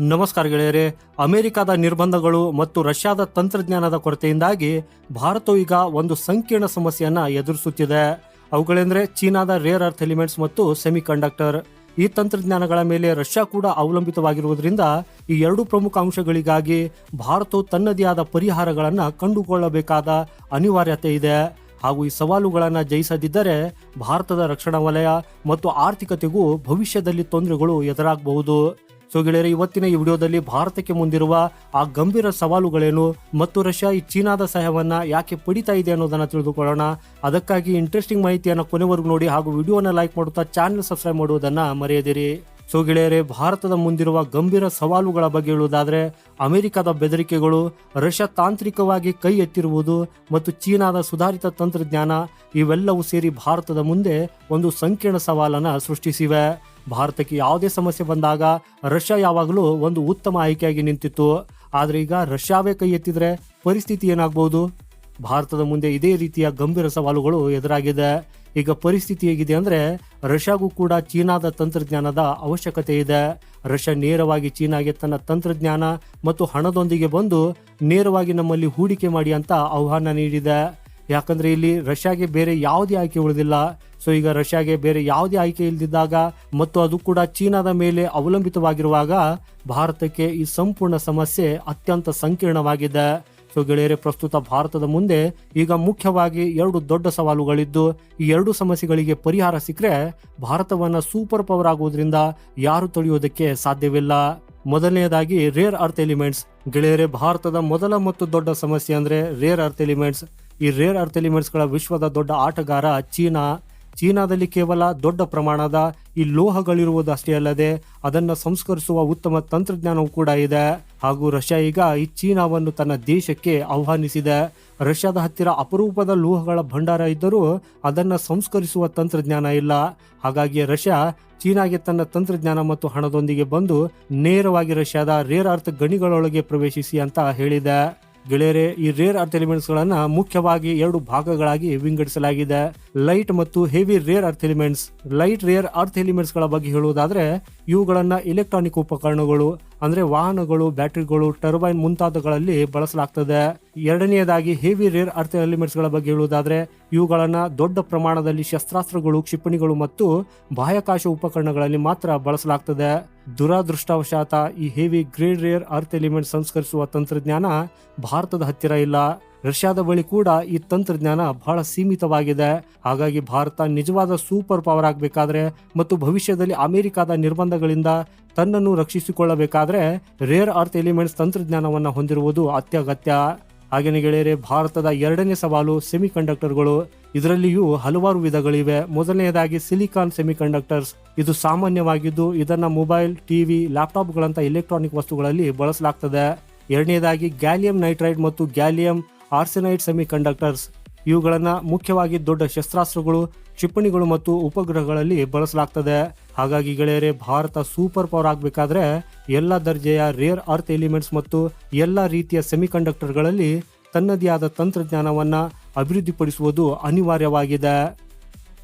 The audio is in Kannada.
ನಮಸ್ಕಾರ ಗೆಳೆಯರೆ. ಅಮೆರಿಕದ ನಿರ್ಬಂಧಗಳು ಮತ್ತು ರಷ್ಯಾದ ತಂತ್ರಜ್ಞಾನದ ಕೊರತೆಯಿಂದಾಗಿ ಭಾರತವು ಈಗ ಒಂದು ಸಂಕೀರ್ಣ ಸಮಸ್ಯೆಯನ್ನು ಎದುರಿಸುತ್ತಿದೆ. ಅವುಗಳೆಂದರೆ ಚೀನಾದ ರೇರ್ ಅರ್ತ್ ಎಲಿಮೆಂಟ್ಸ್ ಮತ್ತು ಸೆಮಿ ಕಂಡಕ್ಟರ್ ಈ ತಂತ್ರಜ್ಞಾನಗಳ ಮೇಲೆ ರಷ್ಯಾ ಕೂಡ ಅವಲಂಬಿತವಾಗಿರುವುದರಿಂದ ಈ ಎರಡು ಪ್ರಮುಖ ಅಂಶಗಳಿಗಾಗಿ ಭಾರತವು ತನ್ನದೇ ಆದ ಪರಿಹಾರಗಳನ್ನು ಕಂಡುಕೊಳ್ಳಬೇಕಾದ ಅನಿವಾರ್ಯತೆ ಇದೆ. ಹಾಗೂ ಈ ಸವಾಲುಗಳನ್ನು ಜಯಿಸದಿದ್ದರೆ ಭಾರತದ ರಕ್ಷಣಾ ವಲಯ ಮತ್ತು ಆರ್ಥಿಕತೆಗೂ ಭವಿಷ್ಯದಲ್ಲಿ ತೊಂದರೆಗಳು ಎದುರಾಗಬಹುದು. ಸೊ ಗೆಳೆಯರೆ, ಇವತ್ತಿನ ಈ ವಿಡಿಯೋದಲ್ಲಿ ಭಾರತಕ್ಕೆ ಮುಂದಿರುವ ಆ ಗಂಭೀರ ಸವಾಲುಗಳೇನು, ಮತ್ತು ರಷ್ಯಾ ಈ ಚೀನಾದ ಸಹಾಯವನ್ನ ಯಾಕೆ ಪಡಿತಾ ಇದೆ ಅನ್ನೋದನ್ನ ತಿಳಿದುಕೊಳ್ಳೋಣ. ಅದಕ್ಕಾಗಿ ಇಂಟ್ರೆಸ್ಟಿಂಗ್ ಮಾಹಿತಿಯನ್ನು ಕೊನೆವರೆಗೂ ನೋಡಿ, ಹಾಗೂ ವಿಡಿಯೋನ ಲೈಕ್ ಮಾಡುತ್ತಾ ಚಾನೆಲ್ ಸಬ್ಸ್ಕ್ರೈಬ್ ಮಾಡುವುದನ್ನ ಮರೆಯದಿರಿ. ಸೊ ಗೆಳೆಯರೆ, ಭಾರತದ ಮುಂದಿರುವ ಗಂಭೀರ ಸವಾಲುಗಳ ಬಗ್ಗೆ ಹೇಳುವುದಾದ್ರೆ, ಅಮೆರಿಕದ ಬೆದರಿಕೆಗಳು, ರಷ್ಯಾ ತಾಂತ್ರಿಕವಾಗಿ ಕೈ ಎತ್ತಿರುವುದು, ಮತ್ತು ಚೀನಾದ ಸುಧಾರಿತ ತಂತ್ರಜ್ಞಾನ, ಇವೆಲ್ಲವೂ ಸೇರಿ ಭಾರತದ ಮುಂದೆ ಒಂದು ಸಂಕೀರ್ಣ ಸವಾಲನ್ನ ಸೃಷ್ಟಿಸಿವೆ. ಭಾರತಕ್ಕೆ ಯಾವುದೇ ಸಮಸ್ಯೆ ಬಂದಾಗ ರಷ್ಯಾ ಯಾವಾಗಲೂ ಒಂದು ಉತ್ತಮ ಆಯ್ಕೆಯಾಗಿ ನಿಂತಿತ್ತು. ಆದರೆ ಈಗ ರಷ್ಯಾವೇ ಕೈ ಎತ್ತಿದ್ರೆ ಪರಿಸ್ಥಿತಿ ಏನಾಗಬಹುದು ಭಾರತದ ಮುಂದೆ ಇದೇ ರೀತಿಯ ಗಂಭೀರ ಸವಾಲುಗಳು ಎದುರಾಗಿದೆ. ಈಗ ಪರಿಸ್ಥಿತಿ ಹೇಗಿದೆ ಅಂದರೆ ರಷ್ಯಾಗೂ ಕೂಡ ಚೀನಾದ ತಂತ್ರಜ್ಞಾನದ ಅವಶ್ಯಕತೆ ಇದೆ. ರಷ್ಯಾ ನೇರವಾಗಿ ಚೀನಾಗೆ ತನ್ನ ತಂತ್ರಜ್ಞಾನ ಮತ್ತು ಹಣದೊಂದಿಗೆ ಬಂದು ನೇರವಾಗಿ ನಮ್ಮಲ್ಲಿ ಹೂಡಿಕೆ ಮಾಡಿ ಅಂತ ಆಹ್ವಾನ ನೀಡಿದೆ. ಯಾಕಂದ್ರೆ ಇಲ್ಲಿ ರಷ್ಯಾಗೆ ಬೇರೆ ಯಾವುದೇ ಆಯ್ಕೆ ಉಳಿದಿಲ್ಲ. ಸೊ ಈಗ ರಷ್ಯಾಗೆ ಬೇರೆ ಯಾವುದೇ ಆಯ್ಕೆ ಇಲ್ದಿದ್ದಾಗ ಮತ್ತು ಅದು ಕೂಡ ಚೀನಾದ ಮೇಲೆ ಅವಲಂಬಿತವಾಗಿರುವಾಗ ಭಾರತಕ್ಕೆ ಈ ಸಂಪೂರ್ಣ ಸಮಸ್ಯೆ ಅತ್ಯಂತ ಸಂಕೀರ್ಣವಾಗಿದೆ. ಸೊ ಗೆಳೆಯರೆ, ಪ್ರಸ್ತುತ ಭಾರತದ ಮುಂದೆ ಈಗ ಮುಖ್ಯವಾಗಿ ಎರಡು ದೊಡ್ಡ ಸವಾಲುಗಳಿದ್ದು, ಈ ಎರಡು ಸಮಸ್ಯೆಗಳಿಗೆ ಪರಿಹಾರ ಸಿಕ್ಕರೆ ಭಾರತವನ್ನ ಸೂಪರ್ ಪವರ್ ಆಗುವುದರಿಂದ ಯಾರು ತೊಳೆಯುವುದಕ್ಕೆ ಸಾಧ್ಯವಿಲ್ಲ. ಮೊದಲನೆಯದಾಗಿ ರೇರ್ ಅರ್ತ್ ಎಲಿಮೆಂಟ್ಸ್ ಗೆಳೆಯರೆ, ಭಾರತದ ಮೊದಲ ಮತ್ತು ದೊಡ್ಡ ಸಮಸ್ಯೆ ಅಂದ್ರೆ ರೇರ್ ಅರ್ತ್ ಎಲಿಮೆಂಟ್ಸ್ ಈ ರೇರ್ ಅರ್ತ್ ಎಲಿಮೆಂಟ್ಸ್ಗಳ ವಿಶ್ವದ ದೊಡ್ಡ ಆಟಗಾರ ಚೀನಾ. ಚೀನಾದಲ್ಲಿ ಕೇವಲ ದೊಡ್ಡ ಪ್ರಮಾಣದ ಈ ಲೋಹಗಳಿರುವುದು ಅಷ್ಟೇ ಅಲ್ಲದೆ ಅದನ್ನು ಸಂಸ್ಕರಿಸುವ ಉತ್ತಮ ತಂತ್ರಜ್ಞಾನವೂ ಕೂಡ ಇದೆ. ಹಾಗೂ ರಷ್ಯಾ ಈಗ ಈ ಚೀನಾವನ್ನು ತನ್ನ ದೇಶಕ್ಕೆ ಆಹ್ವಾನಿಸಿದೆ. ರಷ್ಯಾದ ಹತ್ತಿರ ಅಪರೂಪದ ಲೋಹಗಳ ಭಂಡಾರ ಇದ್ದರೂ ಅದನ್ನು ಸಂಸ್ಕರಿಸುವ ತಂತ್ರಜ್ಞಾನ ಇಲ್ಲ. ಹಾಗಾಗಿ ರಷ್ಯಾ ಚೀನಾಗೆ ತನ್ನ ತಂತ್ರಜ್ಞಾನ ಮತ್ತು ಹಣದೊಂದಿಗೆ ಬಂದು ನೇರವಾಗಿ ರಷ್ಯಾದ ರೇರ್ ಅರ್ಥ್ ಗಣಿಗಳೊಳಗೆ ಪ್ರವೇಶಿಸಿ ಅಂತ ಹೇಳಿದೆ. ಗೆಳೆಯರೆ, ಈ ರೇರ್ ಅರ್ಥ್ ಎಲಿಮೆಂಟ್ಸ್ ಗಳನ್ನ ಮುಖ್ಯವಾಗಿ ಎರಡು ಭಾಗಗಳಾಗಿ ವಿಂಗಡಿಸಲಾಗಿದೆ. ಲೈಟ್ ಮತ್ತು heavy rare earth elements light rare earth ಎಲಿಮೆಂಟ್ಸ್ಗಳ ಬಗ್ಗೆ ಹೇಳುವುದಾದ್ರೆ ಇವುಗಳನ್ನ ಎಲೆಕ್ಟ್ರಾನಿಕ್ ಉಪಕರಣಗಳು, ಅಂದ್ರೆ ವಾಹನಗಳು, ಬ್ಯಾಟರಿಗಳು, ಟರ್ಬೈನ್ ಮುಂತಾದಗಳಲ್ಲಿ ಬಳಸಲಾಗ್ತದೆ. ಎರಡನೆಯದಾಗಿ ಹೆವಿ ರೇರ್ ಅರ್ಥ ಎಲಿಮೆಂಟ್ಸ್ಗಳ ಬಗ್ಗೆ ಹೇಳುವುದಾದರೆ, ಇವುಗಳನ್ನು ದೊಡ್ಡ ಪ್ರಮಾಣದಲ್ಲಿ ಶಸ್ತ್ರಾಸ್ತ್ರಗಳು, ಕ್ಷಿಪಣಿಗಳು ಮತ್ತು ಬಾಹ್ಯಾಕಾಶ ಉಪಕರಣಗಳಲ್ಲಿ ಮಾತ್ರ ಬಳಸಲಾಗ್ತದೆ. ದುರಾದೃಷ್ಟವಶಾತ ಈ heavy grade rare earth element ಸಂಸ್ಕರಿಸುವ ತಂತ್ರಜ್ಞಾನ ಭಾರತದ ಹತ್ತಿರ ಇಲ್ಲ. ರಷ್ಯಾದ ಬಳಿ ಕೂಡ ಈ ತಂತ್ರಜ್ಞಾನ ಬಹಳ ಸೀಮಿತವಾಗಿದೆ. ಹಾಗಾಗಿ ಭಾರತ ನಿಜವಾದ ಸೂಪರ್ ಪವರ್ ಆಗಬೇಕಾದ್ರೆ ಮತ್ತು ಭವಿಷ್ಯದಲ್ಲಿ ಅಮೆರಿಕದ ನಿರ್ಬಂಧಗಳಿಂದ ತನ್ನನ್ನು ರಕ್ಷಿಸಿಕೊಳ್ಳಬೇಕಾದ್ರೆ ರೇರ್ ಅರ್ತ್ ಎಲಿಮೆಂಟ್ಸ್ ತಂತ್ರಜ್ಞಾನವನ್ನು ಹೊಂದಿರುವುದು ಅತ್ಯಗತ್ಯ. ಹಾಗೆಯೇ ಗೆಳೆಯರೆ, ಭಾರತದ ಎರಡನೇ ಸವಾಲು ಸೆಮಿಕಂಡಕ್ಟರ್ಗಳು. ಇದರಲ್ಲಿಯೂ ಹಲವಾರು ವಿಧಗಳಿವೆ. ಮೊದಲನೆಯದಾಗಿ ಸಿಲಿಕಾನ್ ಸೆಮಿಕಂಡಕ್ಟರ್ಸ್. ಇದು ಸಾಮಾನ್ಯವಾಗಿದ್ದು ಇದನ್ನು ಮೊಬೈಲ್, ಟಿವಿ, ಲ್ಯಾಪ್ಟಾಪ್ಗಳಂತ ಎಲೆಕ್ಟ್ರಾನಿಕ್ ವಸ್ತುಗಳಲ್ಲಿ ಬಳಸಲಾಗ್ತದೆ. ಎರಡನೇದಾಗಿ ಗ್ಯಾಲಿಯಂ ನೈಟ್ರೈಡ್ ಮತ್ತು ಗ್ಯಾಲಿಯಂ ಆರ್ಸೆನೈಡ್ ಸೆಮಿ ಕಂಡಕ್ಟರ್ಸ್ ಇವುಗಳನ್ನ ಮುಖ್ಯವಾಗಿ ದೊಡ್ಡ ಶಸ್ತ್ರಾಸ್ತ್ರಗಳು, ಕ್ಷಿಪಣಿಗಳು ಮತ್ತು ಉಪಗ್ರಹಗಳಲ್ಲಿ ಬಳಸಲಾಗ್ತದೆ. ಹಾಗಾಗಿ ಗೆಳೆಯರೆ, ಭಾರತ ಸೂಪರ್ ಪವರ್ ಆಗಬೇಕಾದ್ರೆ ಎಲ್ಲ ದರ್ಜೆಯ ರೇರ್ ಅರ್ತ್ ಎಲಿಮೆಂಟ್ಸ್ ಮತ್ತು ಎಲ್ಲ ರೀತಿಯ ಸೆಮಿಕಂಡಕ್ಟರ್ಗಳಲ್ಲಿ ತನ್ನದೇ ಆದ ತಂತ್ರಜ್ಞಾನವನ್ನು ಅಭಿವೃದ್ಧಿಪಡಿಸುವುದು ಅನಿವಾರ್ಯವಾಗಿದೆ.